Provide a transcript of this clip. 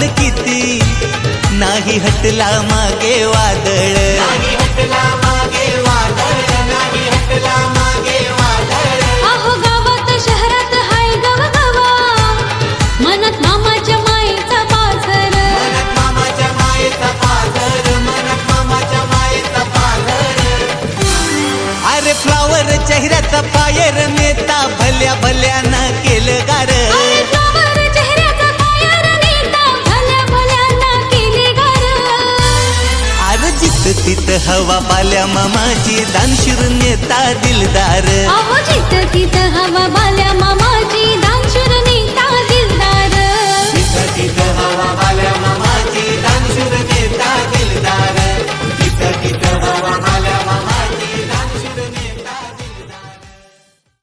किती? नाही हटला मागे वादळ. अहो गावात शहरात हाय गव गवा मनात मामाच्या माईचा पाझर. अरे फ्लावर चेहऱ्याचा फायर नेता भल्या भल्यानं तिथं हवा पाल्या मामाची दानशूर नेता दिलदार.